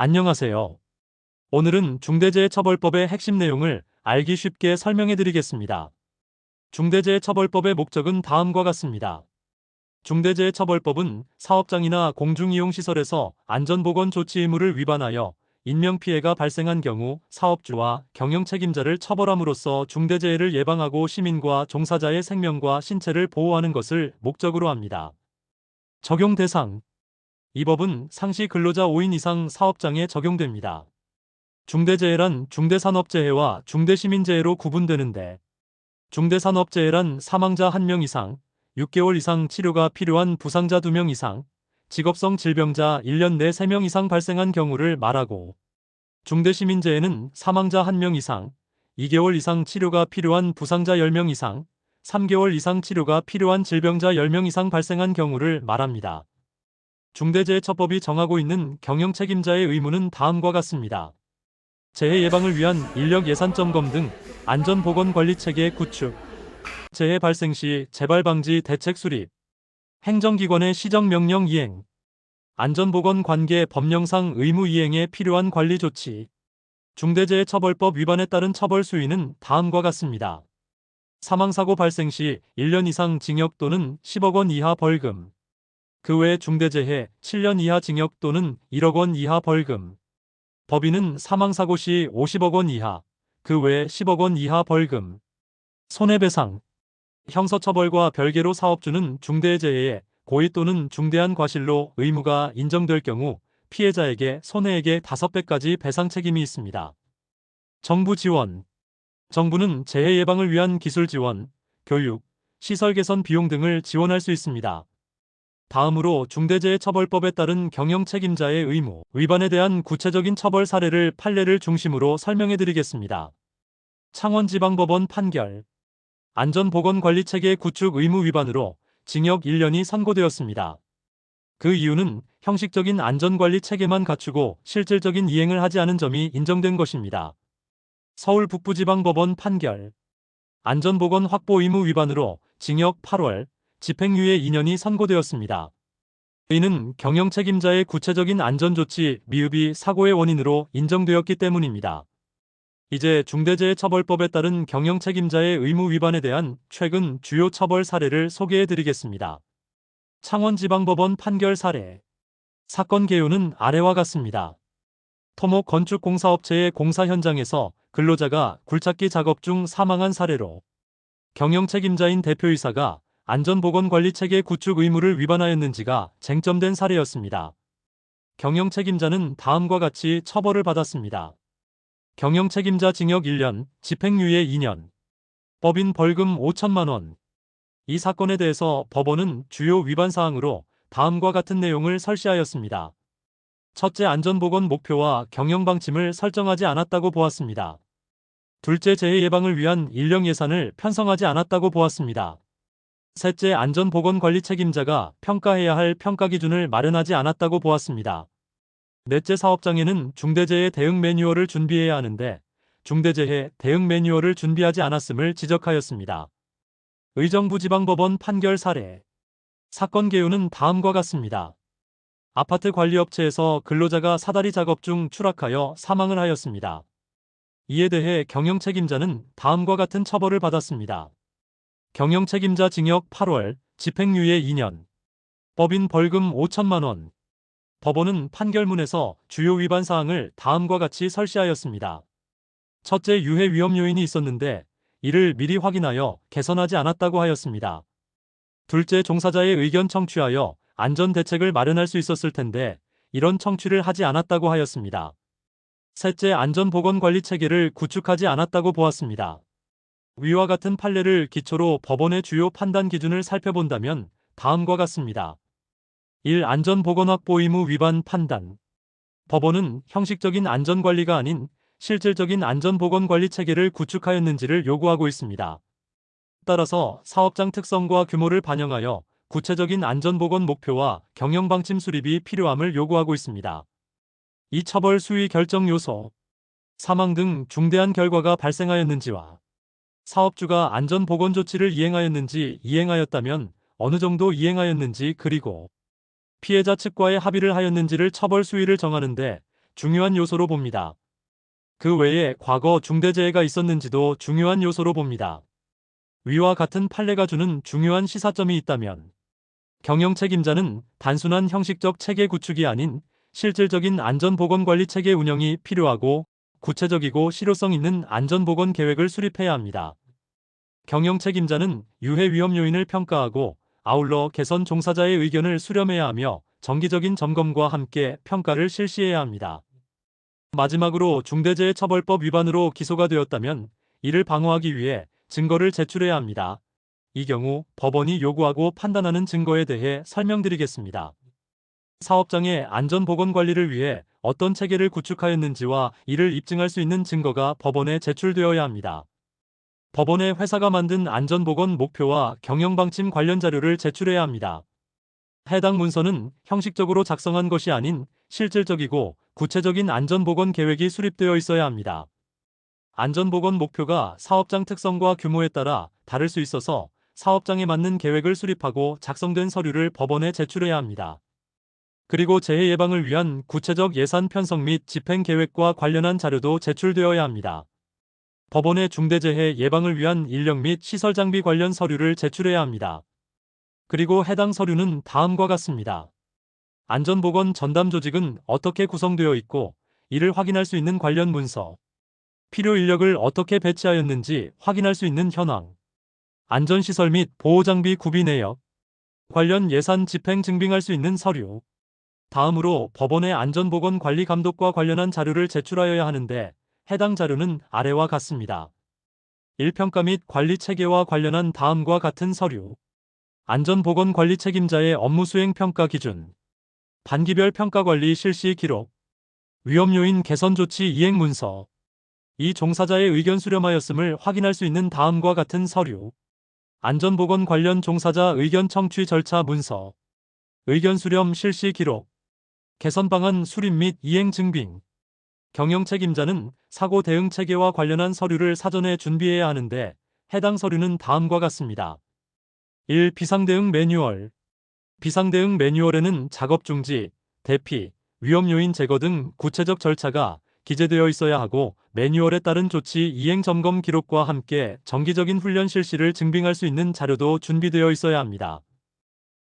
안녕하세요. 오늘은 중대재해처벌법의 핵심 내용을 알기 쉽게 설명해 드리겠습니다. 중대재해처벌법의 목적은 다음과 같습니다. 중대재해처벌법은 사업장이나 공중이용시설에서 안전보건 조치 의무를 위반하여 인명피해가 발생한 경우 사업주와 경영 책임자를 처벌함으로써 중대재해를 예방하고 시민과 종사자의 생명과 신체를 보호하는 것을 목적으로 합니다. 적용 대상 이 법은 상시 근로자 5인 이상 사업장에 적용됩니다. 중대재해란 중대산업재해와 중대시민재해로 구분되는데 중대산업재해란 사망자 1명 이상, 6개월 이상 치료가 필요한 부상자 2명 이상, 직업성 질병자 1년 내 3명 이상 발생한 경우를 말하고 중대시민재해는 사망자 1명 이상, 2개월 이상 치료가 필요한 부상자 10명 이상, 3개월 이상 치료가 필요한 질병자 10명 이상 발생한 경우를 말합니다. 중대재해처법이 정하고 있는 경영 책임자의 의무는 다음과 같습니다. 재해 예방을 위한 인력 예산 점검 등 안전보건관리 체계 구축, 재해 발생 시 재발 방지 대책 수립, 행정기관의 시정명령 이행, 안전보건 관계 법령상 의무 이행에 필요한 관리 조치, 중대재해처벌법 위반에 따른 처벌 수위는 다음과 같습니다. 사망사고 발생 시 1년 이상 징역 또는 10억 원 이하 벌금, 그 외 중대재해 7년 이하 징역 또는 1억 원 이하 벌금. 법인은 사망사고 시 50억 원 이하, 그 외 10억 원 이하 벌금. 손해배상. 형사처벌과 별개로 사업주는 중대재해에 고의 또는 중대한 과실로 의무가 인정될 경우 피해자에게 손해액의 5배까지 배상 책임이 있습니다. 정부 지원. 정부는 재해 예방을 위한 기술 지원, 교육, 시설 개선 비용 등을 지원할 수 있습니다. 다음으로 중대재해처벌법에 따른 경영 책임자의 의무, 위반에 대한 구체적인 처벌 사례를 판례를 중심으로 설명해 드리겠습니다. 창원지방법원 판결. 안전보건관리체계 구축 의무 위반으로 징역 1년이 선고되었습니다. 그 이유는 형식적인 안전관리 체계만 갖추고 실질적인 이행을 하지 않은 점이 인정된 것입니다. 서울 북부지방법원 판결. 안전보건 확보 의무 위반으로 징역 8월, 집행유예 2년이 선고되었습니다. 이는 경영 책임자의 구체적인 안전조치 미흡이 사고의 원인으로 인정되었기 때문입니다. 이제 중대재해처벌법에 따른 경영 책임자의 의무 위반에 대한 최근 주요 처벌 사례를 소개해 드리겠습니다. 창원지방법원 판결 사례. 사건 개요는 아래와 같습니다. 토목 건축 공사업체의 공사 현장에서 근로자가 굴착기 작업 중 사망한 사례로 경영 책임자인 대표이사가 안전보건관리체계 구축 의무를 위반하였는지가 쟁점된 사례였습니다. 경영 책임자는 다음과 같이 처벌을 받았습니다. 경영 책임자 징역 1년, 집행유예 2년, 법인 벌금 5천만 원. 이 사건에 대해서 법원은 주요 위반 사항으로 다음과 같은 내용을 설시하였습니다. 첫째 안전보건 목표와 경영 방침을 설정하지 않았다고 보았습니다. 둘째 재해 예방을 위한 인력 예산을 편성하지 않았다고 보았습니다. 셋째 안전보건관리 책임자가 평가해야 할 평가 기준을 마련하지 않았다고 보았습니다. 넷째 사업장에는 중대재해 대응 매뉴얼을 준비해야 하는데 중대재해 대응 매뉴얼을 준비하지 않았음을 지적하였습니다. 의정부 지방법원 판결 사례 사건 개요는 다음과 같습니다. 아파트 관리업체에서 근로자가 사다리 작업 중 추락하여 사망을 하였습니다. 이에 대해 경영 책임자는 다음과 같은 처벌을 받았습니다. 경영 책임자 징역 8월, 집행유예 2년, 법인 벌금 5천만 원, 법원은 판결문에서 주요 위반 사항을 다음과 같이 설시하였습니다. 첫째 유해 위험 요인이 있었는데 이를 미리 확인하여 개선하지 않았다고 하였습니다. 둘째 종사자의 의견 청취하여 안전 대책을 마련할 수 있었을 텐데 이런 청취를 하지 않았다고 하였습니다. 셋째 안전보건관리 체계를 구축하지 않았다고 보았습니다. 위와 같은 판례를 기초로 법원의 주요 판단 기준을 살펴본다면 다음과 같습니다. 1. 안전보건 확보 의무 위반 판단. 법원은 형식적인 안전관리가 아닌 실질적인 안전보건관리 체계를 구축하였는지를 요구하고 있습니다. 따라서 사업장 특성과 규모를 반영하여 구체적인 안전보건 목표와 경영방침 수립이 필요함을 요구하고 있습니다. 이 처벌 수위 결정 요소, 사망 등 중대한 결과가 발생하였는지와 사업주가 안전보건 조치를 이행하였는지 이행하였다면 어느 정도 이행하였는지 그리고 피해자 측과의 합의를 하였는지를 처벌 수위를 정하는데 중요한 요소로 봅니다. 그 외에 과거 중대재해가 있었는지도 중요한 요소로 봅니다. 위와 같은 판례가 주는 중요한 시사점이 있다면 경영 책임자는 단순한 형식적 체계 구축이 아닌 실질적인 안전보건관리 체계 운영이 필요하고 구체적이고 실효성 있는 안전보건 계획을 수립해야 합니다. 경영 책임자는 유해 위험 요인을 평가하고 아울러 개선 종사자의 의견을 수렴해야 하며 정기적인 점검과 함께 평가를 실시해야 합니다. 마지막으로 중대재해처벌법 위반으로 기소가 되었다면 이를 방어하기 위해 증거를 제출해야 합니다. 이 경우 법원이 요구하고 판단하는 증거에 대해 설명드리겠습니다. 사업장의 안전보건 관리를 위해 어떤 체계를 구축하였는지와 이를 입증할 수 있는 증거가 법원에 제출되어야 합니다. 법원에 회사가 만든 안전보건 목표와 경영방침 관련 자료를 제출해야 합니다. 해당 문서는 형식적으로 작성한 것이 아닌 실질적이고 구체적인 안전보건 계획이 수립되어 있어야 합니다. 안전보건 목표가 사업장 특성과 규모에 따라 다를 수 있어서 사업장에 맞는 계획을 수립하고 작성된 서류를 법원에 제출해야 합니다. 그리고 재해 예방을 위한 구체적 예산 편성 및 집행 계획과 관련한 자료도 제출되어야 합니다. 법원에 중대재해 예방을 위한 인력 및 시설 장비 관련 서류를 제출해야 합니다. 그리고 해당 서류는 다음과 같습니다. 안전보건 전담 조직은 어떻게 구성되어 있고 이를 확인할 수 있는 관련 문서, 필요 인력을 어떻게 배치하였는지 확인할 수 있는 현황, 안전시설 및 보호장비 구비 내역, 관련 예산 집행 증빙할 수 있는 서류, 다음으로 법원의 안전보건 관리 감독과 관련한 자료를 제출하여야 하는데 해당 자료는 아래와 같습니다. 1평가 및 관리 체계와 관련한 다음과 같은 서류, 안전보건 관리 책임자의 업무 수행 평가 기준, 반기별 평가 관리 실시 기록, 위험 요인 개선 조치 이행 문서, 이 종사자의 의견 수렴하였음을 확인할 수 있는 다음과 같은 서류, 안전보건 관련 종사자 의견 청취 절차 문서, 의견 수렴 실시 기록, 개선 방안 수립 및 이행 증빙, 경영 책임자는 사고 대응 체계와 관련한 서류를 사전에 준비해야 하는데 해당 서류는 다음과 같습니다. 1. 비상대응 매뉴얼 비상대응 매뉴얼에는 작업 중지, 대피, 위험 요인 제거 등 구체적 절차가 기재되어 있어야 하고 매뉴얼에 따른 조치 이행 점검 기록과 함께 정기적인 훈련 실시를 증빙할 수 있는 자료도 준비되어 있어야 합니다.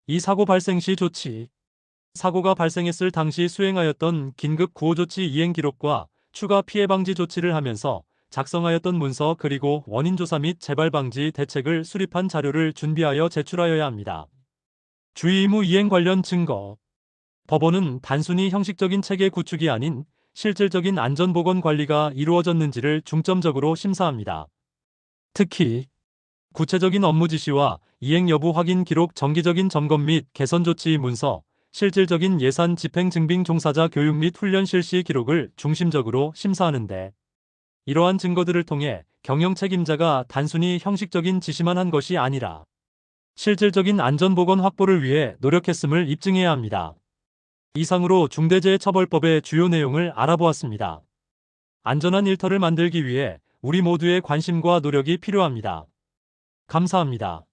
이 사고 발생 시 조치 사고가 발생했을 당시 수행하였던 긴급 구호 조치 이행 기록과 추가 피해 방지 조치를 하면서 작성하였던 문서 그리고 원인 조사 및 재발 방지 대책을 수립한 자료를 준비하여 제출하여야 합니다. 주의 의무 이행 관련 증거 법원은 단순히 형식적인 체계 구축이 아닌 실질적인 안전보건 관리가 이루어졌는지를 중점적으로 심사합니다. 특히 구체적인 업무 지시와 이행 여부 확인 기록 정기적인 점검 및 개선 조치 문서, 실질적인 예산 집행 증빙 종사자 교육 및 훈련 실시 기록을 중심적으로 심사하는데 이러한 증거들을 통해 경영 책임자가 단순히 형식적인 지시만 한 것이 아니라 실질적인 안전보건 확보를 위해 노력했음을 입증해야 합니다. 이상으로 중대재해처벌법의 주요 내용을 알아보았습니다. 안전한 일터를 만들기 위해 우리 모두의 관심과 노력이 필요합니다. 감사합니다.